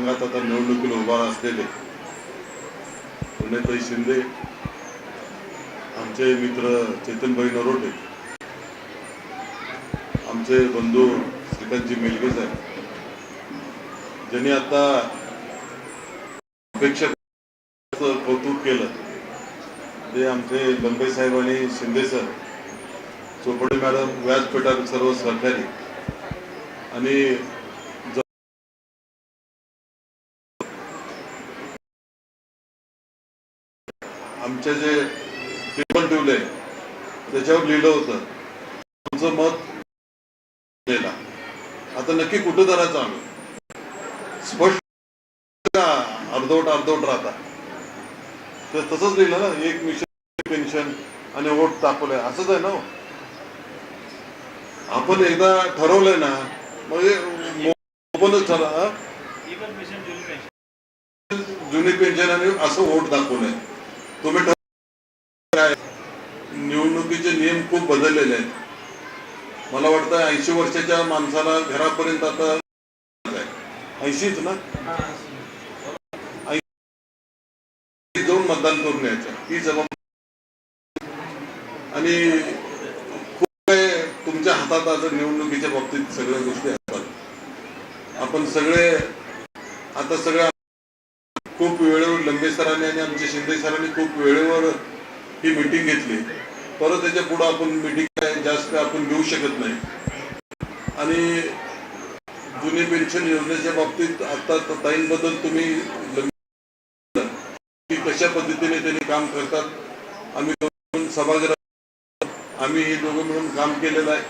मतदारसंघात आता निवडणुकीला उभा असलेले. पुण्याताई शिंदे आमचे मित्र चेतनभाई नरोटे आमचे बंधू श्रीकांतजी मेलगे साहेब. ज्यांनी आता अपेक्षा कौतुक केलं ते आमचे लंबे साहेब आणि शिंदे सर चोपडे मॅडम व्यासपीठात सर्व सहकारी आणि ज- आमचे जे पेपर ठेवले त्याच्यावर लिहिलं होतं. आमचं मत आता नक्की कुठं करायचं आम्ही? स्पष्ट का अर्धवट अर्धवट राहता तर तसंच लिहिलं ना एक मिशन पेन्शन आणि वोट तापवलंय असंच आहे ना हो. आपण एकदा ठरवलंय ना म्हणजे ओपनच ठरा हा? जुनी पेन्शन आणि असं वोट दाखवलंय. तुम्ही काय निवडणुकीचे नियम खूप बदललेले आहेत. मला वाटतं ऐंशी वर्षाच्या माणसाला घरापर्यंत आता ऐंशीच ना? जाऊन मतदान करून यायचं. ही जबाबदारी. आणि खूप तुमच्या हातात आता निवडणुकीच्या बाबतीत सगळ्या गोष्टी असतात. आपण सगळे आता सगळ्या खूप वेळेवर लंबे सरांनी आणि आमच्या शिंदे सरांनी खूप वेळेवर ही मिटिंग घेतली. परत त्याच्या पुढं आपण मिटिंग काय जास्त आपण घेऊ शकत नाही. आणि जुनी पेन्शन योजनेच्या बाबतीत आता ताईंबद्दल तुम्ही की कशा पद्धतीने त्यांनी काम करतात. आम्ही सभागृह आम्ही हे दोघं मिळून काम केलेलं आहे.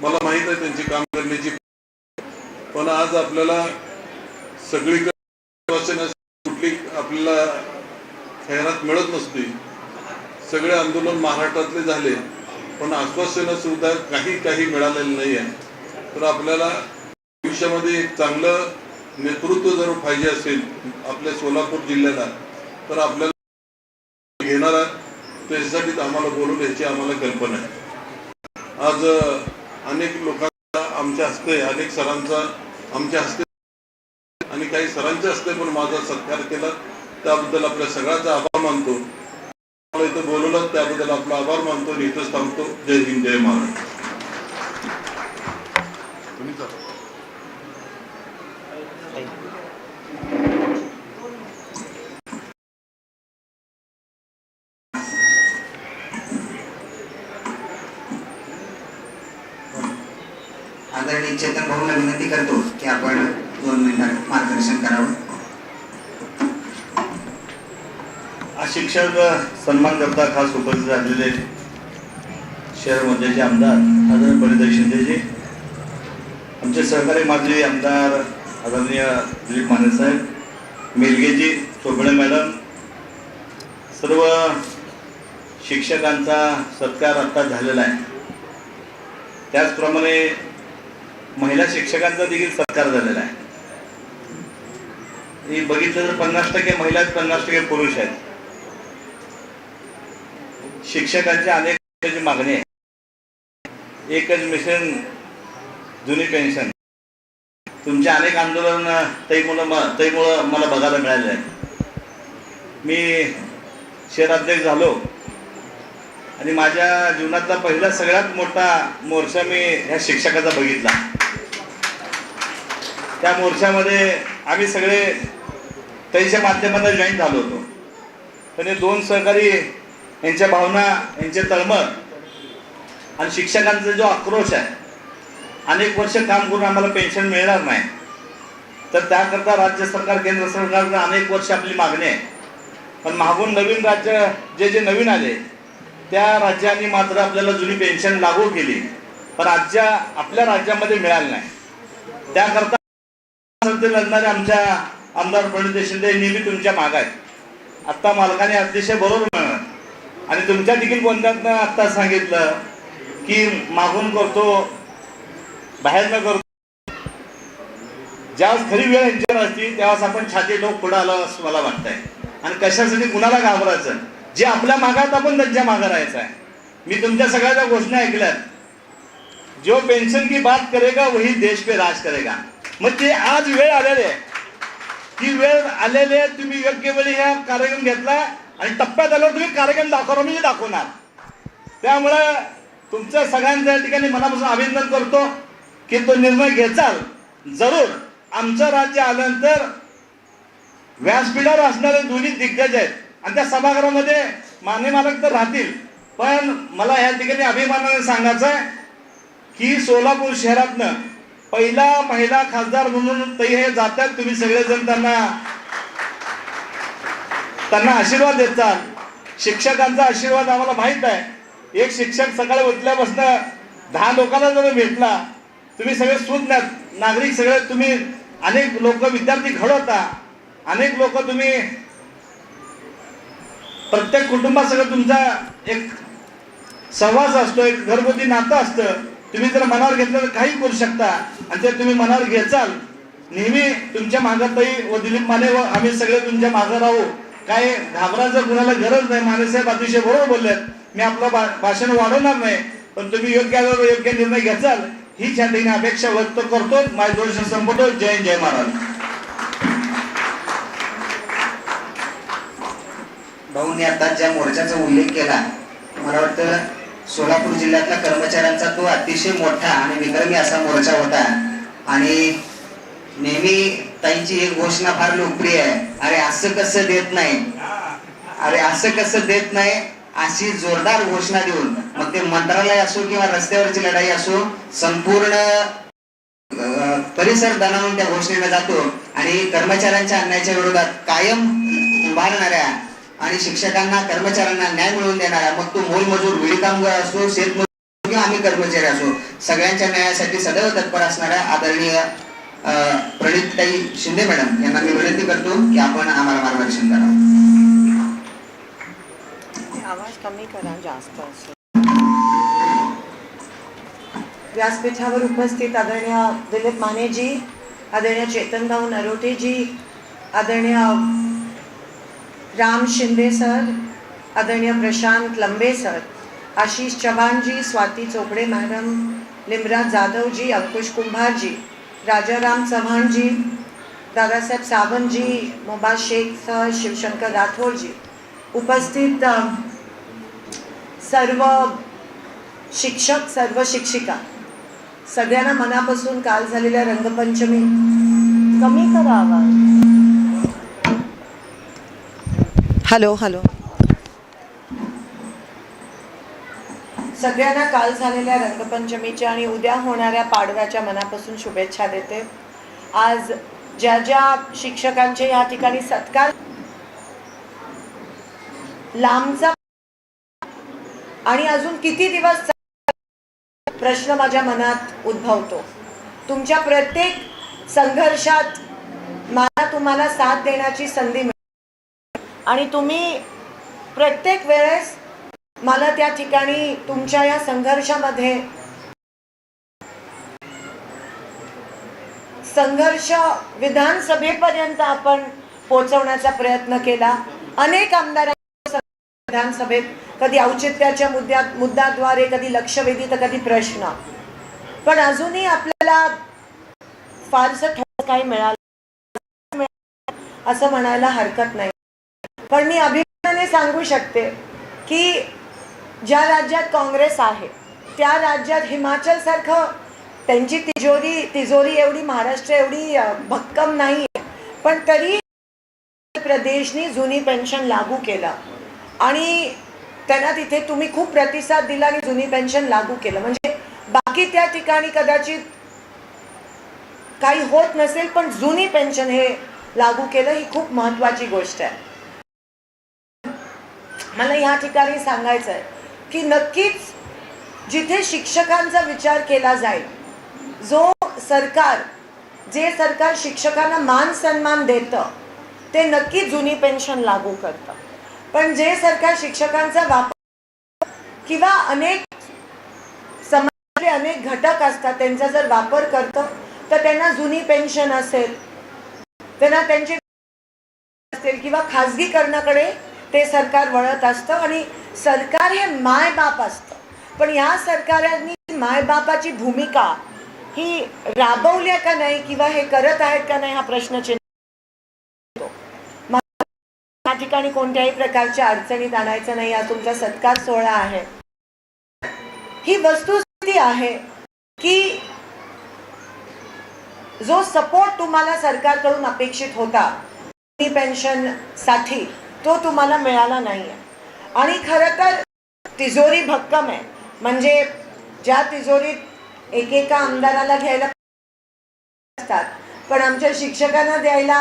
मला माहीत आहे त्यांची काम करण्याची. पण आज आपल्याला सगळीकडे कुठली आपल्याला खैरात मिळत नसती. सगळे आंदोलन महाराष्ट्रातले झाले पण आश्वासनं सुद्धा काही काही मिळालेलं नाही आहे. तर आपल्याला भविष्यामध्ये एक चांगलं नेतृत्व जर पाहिजे असेल आपल्या सोलापूर जिल्ह्याला तर आपल्याला घेणारा त्याच्यासाठीच आम्हाला बोलून याची आम्हाला कल्पना आहे. आज अनेक लोकांचा आमच्या हस्ते अनेक सरांचा आमच्या हस्ते आणि काही सरांच्या हस्ते पण माझा सत्कार केला. त्याबद्दल आपल्या सगळ्याचा आभार मानतो. इथं बोलवलं त्याबद्दल आपला आभार मानतो आणि इथंच थांबतो. जय हिंद जय महाराष्ट्र. आदरणीय चेतन भाऊला विनंती करतो की आपण दोन मिनिटात मार्गदर्शन करावं. शिक्षक सन्मान करता खास उपस्थित झालेले शहर मधले आमदार आदरणीय परिदय शिंदेजी आमचे सहकारी माजी आमदार आदरणीय दिलीप माने साहेब मेलगेजी चोपडे मॅडम सर्व शिक्षकांचा सत्कार आत्ता झालेला आहे. त्याचप्रमाणे महिला शिक्षकांचा देखील सत्कार झालेला आहे. बघितलं तर पन्नास टक्के महिला पन्नास टक्के पुरुष आहेत. शिक्षकांच्या अनेक मागणी आहे. एकच मिशन जुनी पेन्शन. तुमचे अनेक आंदोलन तैमुळं म मला बघायला मिळाले आहे. मी शहराध्यक्ष झालो. आणि माझ्या जीवनातला पहिला सगळ्यात मोठा मोर्चा मी ह्या शिक्षकाचा बघितला. त्या मोर्चामध्ये आम्ही सगळे त्यांच्या माध्यमातून जॉईन झालो होतो. पण हे दोन सहकारी यांच्या भावना यांचे तळमळ आणि शिक्षकांचा जो आक्रोश आहे अनेक वर्ष काम करून आम्हाला पेन्शन मिळणार नाही. तर त्याकरता राज्य सरकार केंद्र सरकारनं अनेक वर्ष आपली मागणी आहे. पण मागून नवीन राज्य जे जे नवीन आले त्या राज्यांनी मात्र आपल्याला जुनी पेन्शन लागू केली. पण राज्य आपल्या राज्यामध्ये मिळालं नाही. त्याकरता ते लढणारे आमच्या आमदार प्रणित शिंदे नेहमी तुमच्या माग आहेत. आत्ता मालकाने अतिशय बरोबर मिळणार आणि तुमच्या देखील कोणत्यातनं आत्ता सांगितलं की मागून करतो बाहेर न करतो. ज्यावेळेस खरी वेळ यांच्यावर असती त्यावेळेस आपण छाती लोक पुढे आलो असं मला वाटतंय. आणि कशासाठी कुणाला घाबरायचं? जे आपल्या मागात आपण त्यांच्या मागं राहायचं आहे. मी तुमच्या सगळ्या घोषणा ऐकल्यात. जो पेन्शन की बात करेगा वही देश पे राज करेगा. मग ते आज वेळ आलेले आहे. ती वेळ आलेले तुम्ही योग्य वेळी हा कार्यक्रम घेतला आणि टप्प्यात आल्यावर तुम्ही कार्यक्रम दाखवणार म्हणजे दाखवणार. त्यामुळं तुमचं सगळ्यांचं या ठिकाणी मनापासून अभिनंदन करतो की तो निर्णय घेचाल. जरूर आमचं राज्य आल्यानंतर व्यासपीठावर असणारे दोन्ही दिग्गज आहेत. आणि त्या सभागृहामध्ये मान्य मालक तर राहतील. पण मला या ठिकाणी अभिमानाने सांगायचं आहे की सोलापूर शहरातनं पहिला महिला खासदार म्हणून ते हे जातात. तुम्ही सगळेजण त्यांना त्यांना आशीर्वाद देतात शिक्षकांचा आशीर्वाद आम्हाला माहीत आहे. एक शिक्षक सकाळी उठल्यापासून दहा लोकांना जर भेटला तुम्ही सगळे सुज्ञ नागरिक सगळे तुम्ही अनेक लोक विद्यार्थी घडवता. अनेक लोक तुम्ही प्रत्येक कुटुंबात सगळं तुमचा एक सहवास असतो एक घरगुती नातं असतं. तुम्ही जर मनावर घेतलं तर काही करू शकता. आणि ते तुम्ही मनावर घेचाल. नेहमी तुमच्या मागातही व दिलीप माने व आम्ही सगळे तुमच्या मागं राहू. काय घाबरायचं कुणाला गरज नाही. मानेसाहेब अतिशय बरोबर बोललेत. मी आपलं भा- भाषण वाढवणार नाही पण तुम्ही योग्य योग्य निर्णय घेचाल. ही या अपेक्षा व्यक्त करतो. माझे दोन संपवतो. जय जय महाराज भाऊनी आता ज्या मोर्चाचा उल्लेख केला मला वाटतं सोलापूर जिल्ह्यातल्या कर्मचाऱ्यांचा तो अतिशय मोठा आणि विक्रमी असा मोर्चा होता. आणि नेहमी ताईंची एक घोषणा फार लोकप्रिय आहे. अरे असं कसं देत नाही? अरे असं कसं देत नाही? अशी जोरदार घोषणा देऊन मग ते मंत्रालय असो किंवा रस्त्यावरची लढाई असो संपूर्ण परिसर दणावून त्या घोषणेला जातो आणि कर्मचाऱ्यांच्या अन्यायाच्या विरोधात कायम उभारणाऱ्या आणि शिक्षकांना कर्मचाऱ्यांना न्याय मिळवून देणाऱ्या मग तो मोलमजूर विडी कामगार असो शेतमजूर किंवा आम्ही कर्मचारी असो सगळ्यांच्या न्यायासाठी सदैव तत्पर असणाऱ्या आदरणीय प्रणितताई शिंदे मॅडम यांना मी विनंती करतो की आपण आम्हाला मार्गदर्शन करावं आवाज कमी करा जास्त व्यासपीठावर उपस्थित आदरणीय दिलीप मानेजी आदरणीय चेतनभाऊ नरोटेजी आदरणीय राम शिंदे सर आदरणीय प्रशांत लंबे सर आशिष चव्हाणजी स्वाती चोपडे मॅडम लिमराज जाधवजी अंकुश कुंभारजी राजाराम चव्हाणजी दादासाहेब सावंतजी मोबा शेख सर शिवशंकर राठोडजी उपस्थित सर्व शिक्षक सर्व शिक्षिका. सगळ्यांना मनापासून काल झालेल्या रंगपंचमी. कमी करावा हॅलो हॅलो. सगळ्यांना काल झालेल्या रंगपंचमीच्या आणि उद्या होणाऱ्या पाडव्याच्या मनापासून शुभेच्छा देते. आज ज्या ज्या शिक्षकांचे या ठिकाणी सत्कार लांबचा आणि अजून किती दिवस प्रश्न माझ्या मनात उद्भवतो. तुमच्या प्रत्येक संघर्षात मला तुम्हाला साथ देण्याची संधी मिळते आणि तुम्ही प्रत्येक वेळेस मला त्या ठिकाणी तुमच्या या संघर्षामध्ये संघर्ष विधानसभेपर्यंत आपण पोहोचवण्याचा प्रयत्न केला. अनेक आमदारांनी विधानसभेत कधी औचित्याच्या मुद्द्यात मुद्द्याद्वारे कधी लक्षवेधी तर कधी प्रश्न. पण अजूनही आपल्याला फारसं ठोस काही मिळालं असं म्हणायला हरकत नाही. पण मी अभिमानाने सांगू शकते की ज्या राज्यात काँग्रेस आहे त्या राज्यात हिमाचलसारखं त्यांची तिजोरी तिजोरी एवढी महाराष्ट्र एवढी भक्कम नाही आहे पण तरी प्रदेशनी जुनी पेन्शन लागू केलं. आणि त्यांना तिथे तुम्ही खूप प्रतिसाद दिला आणि जुनी पेन्शन लागू केलं. म्हणजे बाकी त्या ठिकाणी कदाचित काही होत नसेल पण जुनी पेन्शन हे लागू केलं ही खूप महत्वाची गोष्ट आहे. मला या ठिकाणी सांगायचं आहे की नक्कीच जिथे शिक्षकांचा विचार केला जाईल जो सरकार जे सरकार शिक्षकांना मान सन्मान देतं ते नक्की जुनी पेन्शन लागू करतं. पण जे सरकार शिक्षकांचा वापर किंवा अनेक समाजातले अनेक घटक असतात त्यांचा जर वापर करतं तर त्यांना जुनी पेन्शन असेल त्यांना त्यांचे असेल किंवा खाजगीकरणाकडे ते सरकार वळत असतं आणि सरकार हे मायबाप असतं. पण या सरकारांनी मायबापाची भूमिका ही राबवल्या का नाही किंवा हे करत आहेत का नाही हा प्रश्नचिन्ह या ठिकाणी कोणत्याही प्रकारच्या अडचणीत आणायचं नाही. हा तुमचा सत्कार सोहळा आहे. ही वस्तुस्थिती आहे की जो सपोर्ट तुम्हाला सरकारकडून अपेक्षित होता पेन्शनसाठी तो तुम्हाला मिळाला नाही आणि खरं तर तिजोरी भक्कम आहे. म्हणजे ज्या तिजोरीत एकेका आमदाराला घ्यायला असतात पण आमच्या शिक्षकांना द्यायला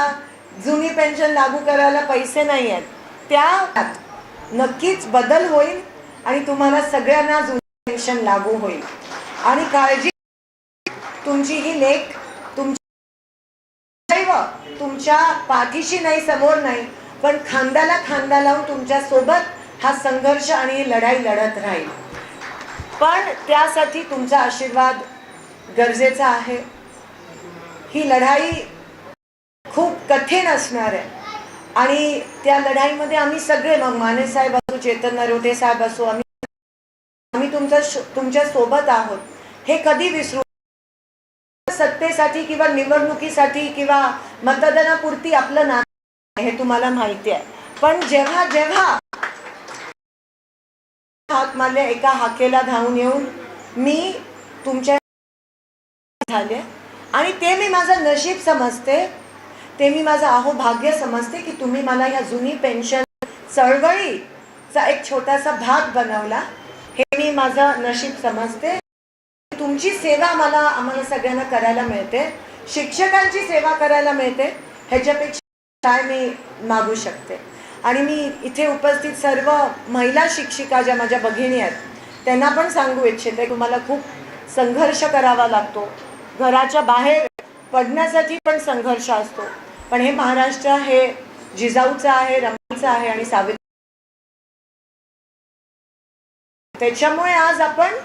जुनी पेन्शन लागू करायला पैसे नाही आहेत. त्या नक्कीच बदल होईल आणि तुम्हाला सगळ्यांना जुनी पेन्शन लागू होईल. आणि काळजी तुमची ही लेख तुमची तुमच्या पाठीशी नाही समोर नाही पण खांद्याला खांदा लावून तुमच्यासोबत हा संघर्ष आणि लढाई लढत राहील. पण त्यासाठी तुमचा आशीर्वाद गरजेचा आहे. ही लढाई खूप कठीण असणार आहे. आणि त्या लढाईमध्ये आम्ही सगळे मग माने साहेब असो चेतन नरोटे साहेब असो आम्ही आम्ही तुमच्या तुमच्यासोबत आहोत. हे कधी विसरू सत्तेसाठी किंवा निवडणुकीसाठी किंवा मतदानापुरती आपलं नातं हे तुम्हाला माहिती आहे. पण जेव्हा जेव्हा हाक मारल्या एका हाकेला धावून येऊन मी तुमच्या झाले. आणि ते मी माझं नशीब समजते. ते मी माझं अहो भाग्य समजते की तुम्ही मला ह्या जुनी पेन्शन चळवळीचा एक छोटासा भाग बनवला. हे मी माझं नशीब समजते. तुमची सेवा मला आम्हाला सगळ्यांना करायला मिळते. शिक्षकांची सेवा करायला मिळते. ह्याच्यापेक्षा काय मी मागू शकते? आणि मी इथे उपस्थित सर्व महिला शिक्षिका ज्या माझ्या भगिनी आहेत त्यांना पण सांगू इच्छिते तुम्हाला खूप संघर्ष करावा लागतो. घराच्या बाहेर पडण्यासाठी पण संघर्ष असतो. पण हे महाराष्ट्र हे जिजाऊचं आहे रमाचं आहे आणि सावित्री. त्याच्यामुळे आज आपण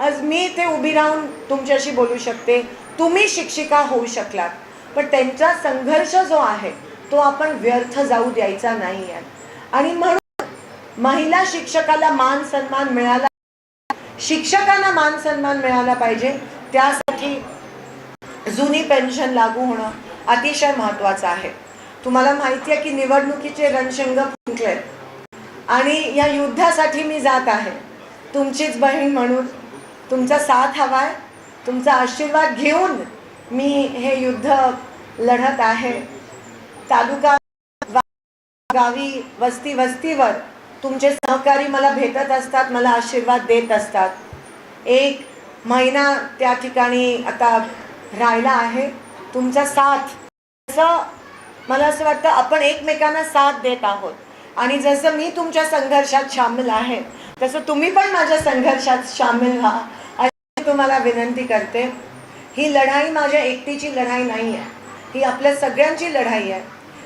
आज मी इथे उभी राहून तुमच्याशी बोलू शकते. तुम्ही शिक्षिका होऊ शकलात पण त्यांचा संघर्ष जो आहे तो आपण व्यर्थ जाऊ द्यायचा नाही आहे. आणि म्हणून महिला शिक्षकाला मान सन्मान मिळाला शिक्षकांना मान सन्मान मिळाला पाहिजे. त्यासाठी जुनी पेन्शन लागू होणं अतिशय महत्त्वाचं आहे. तुम्हाला माहिती आहे की निवडणुकीचे रणशंग फुंकले आणि या युद्धासाठी मी जात आहे. तुमचीच बहीण म्हणून. तुमचा साथ हवा आहे तुमचा आशीर्वाद घेऊन मी हे युद्ध लढत आहे. तालुका गावी वस्ती वस्तीवर तुमचे सहकारी मला भेटत असतात मला आशीर्वाद देत असतात. एक महिना त्या ठिकाणी आता राहिला आहे. तुमचा साथ असं मला असं वाटतं आपण एकमेकांना साथ देत आहोत. आणि जसं मी तुमच्या संघर्षात सामील आहे तसं तुम्ही पण माझ्या संघर्षात सामील व्हा अशी तुम्हाला विनंती करते. ही लढाई माझ्या एकटीची लढाई नाही आहे ही आपल्या सगळ्यांची लढाई आहे.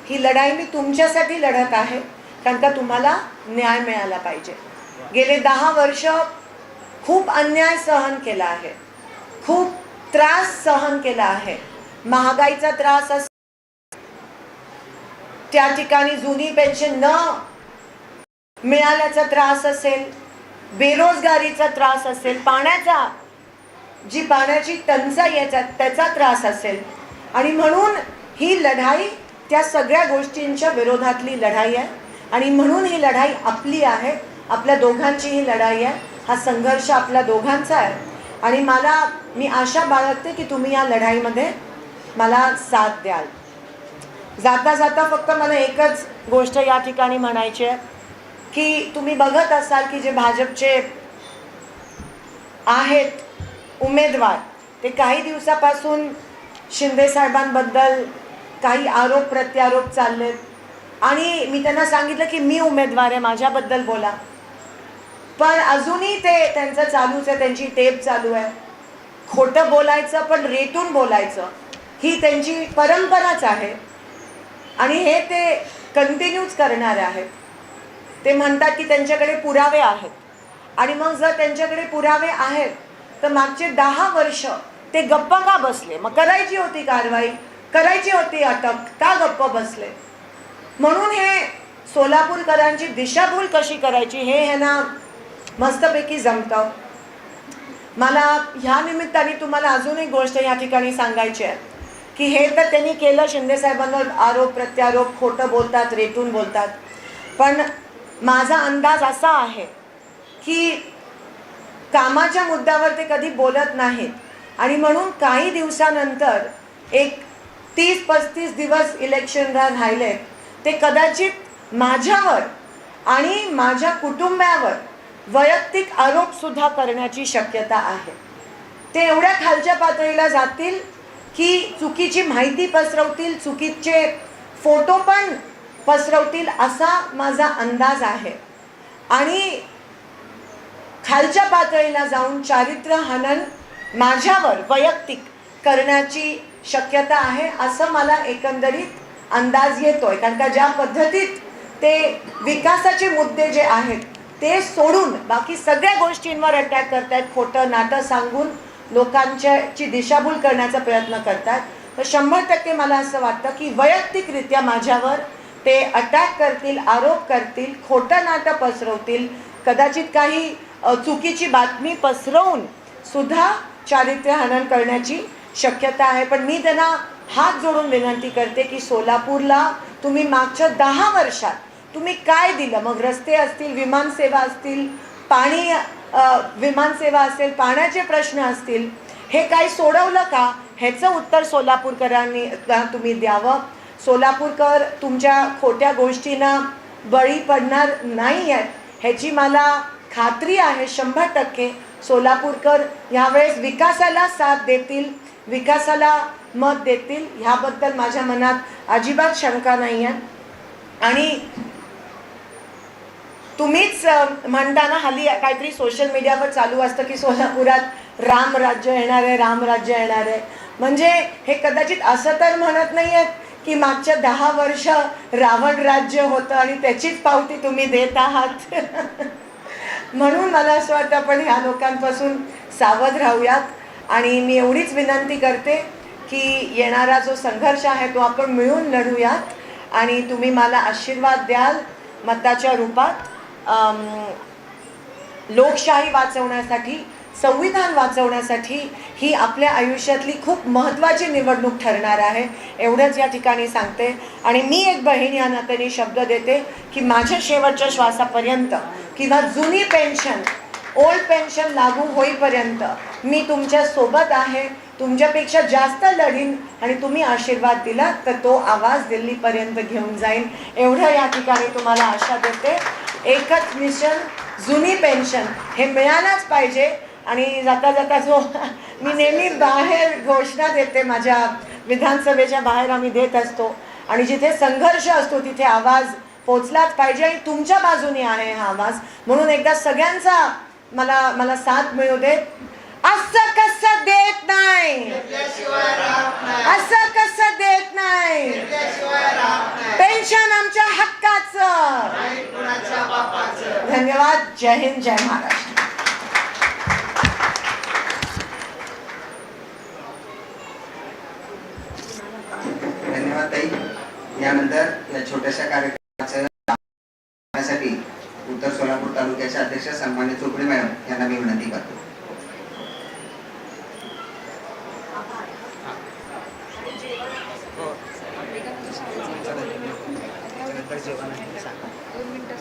ही लढाई मी तुमच्यासाठी लढत आहे कारण का तुम्हाला न्याय मिळाला पाहिजे. गेले दहा वर्ष खूप अन्याय सहन केला आहे. खूप त्रास सहन केला आहे. महागाईचा त्रास अस त्या ठिकाणी जुनी पेन्शन न मिळाल्याचा त्रास असेल बेरोजगारीचा त्रास असेल पाण्याचा जी पाण्याची टंचाई याचा त्याचा त्रास असेल. आणि म्हणून ही लढाई त्या सगळ्या गोष्टींच्या विरोधातली लढाई आहे. आणि म्हणून ही लढाई आपली आहे. आपल्या दोघांची ही लढाई आहे. हा संघर्ष आपल्या दोघांचा आहे. आणि मला मी आशा बाळगते की तुम्ही या लढाईमध्ये मला साथ द्याल. जाता जाता फक्त मला एकच गोष्ट या ठिकाणी म्हणायची आहे की तुम्ही बघत असाल की जे भाजपचे आहेत उमेदवार ते काही दिवसापासून शिंदे साहेबांबद्दल काही आरोप प्रत्यारोप चाललेत. आणि मी त्यांना सांगितलं की मी उमेदवार आहे माझ्याबद्दल बोला. पण अजूनही ते त्यांचं चालूच आहे त्यांची टेप चालू आहे. खोटं बोलायचं पण रेटून बोलायचं ही त्यांची परंपराच आहे. आणि हे ते कंटिन्यूच करणारे आहेत. ते म्हणतात की त्यांच्याकडे पुरावे आहेत. आणि मग जर त्यांच्याकडे पुरावे आहेत तर मागचे दहा वर्ष ते गप्पा का बसले? मग करायची होती कारवाई? करायची होती अटक का गप्प बसले. म्हणून हे सोलापूरकरांची दिशाभूल कशी करायची हे ह्यांना मस्तपैकी जमतं. मला ह्या निमित्ताने तुम्हाला अजून एक गोष्ट या ठिकाणी सांगायची आहे. की हे तर त्यांनी केलं शिंदेसाहेबांवर आरोप प्रत्यारोप खोटं बोलतात रेटून बोलतात. पण माझा अंदाज असा आहे की कामाच्या मुद्द्यावर ते कधी बोलत नाहीत. आणि म्हणून काही दिवसानंतर एक तीस पस्तीस दिवस इलेक्शनला राहिले. ते कदाचित माझ्यावर आणि माझ्या कुटुंबावर वैयक्तिक आरोपसुद्धा करण्याची शक्यता आहे. ते एवढ्या खालच्या पातळीला जातील की चुकीची माहिती पसरवतील चुकीचे फोटो पण पसरवतील असा माझा अंदाज आहे. आणि खालच्या पातळीला जाऊन चारित्र्य हनन माझ्यावर वैयक्तिक करण्याची शक्यता आहे असं मला एकंदरीत अंदाज येतोय. कारण का ज्या पद्धतीत ते विकासाचे मुद्दे जे आहेत ते सोडून बाकी सगळ्या गोष्टींवर अटॅक करतायत खोटं नाटं सांगून लोकांच्या ची दिशाभूल करण्याचा प्रयत्न करतात तर शंभर टक्के मला असं वाटतं की वैयक्तिकरित्या माझ्यावर ते अटॅक करतील आरोप करतील खोटं नाटं पसरवतील कदाचित काही चुकीची बातमी पसरवून सुद्धा चारित्र्य हनन करण्याची शक्यता आहे. पण मी त्यांना हात जोडून विनंती करते की सोलापूरला तुम्ही मागच्या दहा वर्षात तुम्ही काय दिलं? मग रस्ते असतील विमानसेवा असतील पाणी विमानसेवा असेल पाण्याचे प्रश्न असतील हे काही सोडवलं का? ह्याचं उत्तर सोलापूरकरांनी तुम्ही द्यावं. सोलापूरकर तुमच्या खोट्या गोष्टींना बळी पडणार नाही आहेत ह्याची मला खात्री आहे शंभर टक्के. सोलापूरकर यावेळेस विकासाला साथ देतील. विकासाला मत देतील ह्याबद्दल माझ्या मनात अजिबात शंका नाही आहे आणि तुम्हीच म्हणताना हल्ली काहीतरी सोशल मीडियावर चालू असतं की सोलापुरात राम राज्य येणार आहे राम राज्य येणार आहे. म्हणजे हे कदाचित असं तर म्हणत नाही आहेत की मागच्या दहा वर्ष रावण राज्य होतं आणि त्याचीच पावती तुम्ही देत आहात. म्हणून मला असं वाटतं आपण ह्या लोकांपासून सावध राहूयात. आणि मी एवढीच विनंती करते की येणारा जो संघर्ष आहे तो आपण मिळून लढूयात. आणि तुम्ही मला आशीर्वाद द्याल मताच्या रूपात. लोकशाही वाचवण्यासाठी संविधान वाचवण्यासाठी ही आपल्या आयुष्यातली खूप महत्त्वाची निवडणूक ठरणार आहे. एवढंच या ठिकाणी सांगते. आणि मी एक बहीण या नात्याने शब्द देते की माझ्या शेवटच्या श्वासापर्यंत किंवा जुनी पेन्शन ओल्ड पेन्शन लागू होईपर्यंत मी तुमच्यासोबत आहे तुमच्यापेक्षा जास्त लढीन आणि तुम्ही आशीर्वाद दिला तर तो आवाज दिल्लीपर्यंत घेऊन जाईन. एवढं या ठिकाणी तुम्हाला आशा देते. एकच मिशन जुनी पेन्शन हे मिळालाच पाहिजे. आणि जाता जाता जो मी नेहमी बाहेर घोषणा देते माझ्या विधानसभेच्या बाहेर आम्ही देत असतो. आणि जिथे संघर्ष असतो तिथे आवाज पोचलाच पाहिजे. आणि तुमच्या बाजूने आहे हा आवाज. म्हणून एकदा सगळ्यांचा मला मला साथ मिळू देत? असं कसं देत नाही? असं कसं देत नाही? पेन्शन आमच्या हक्काचं. धन्यवाद. जय हिंद जय महाराष्ट्र.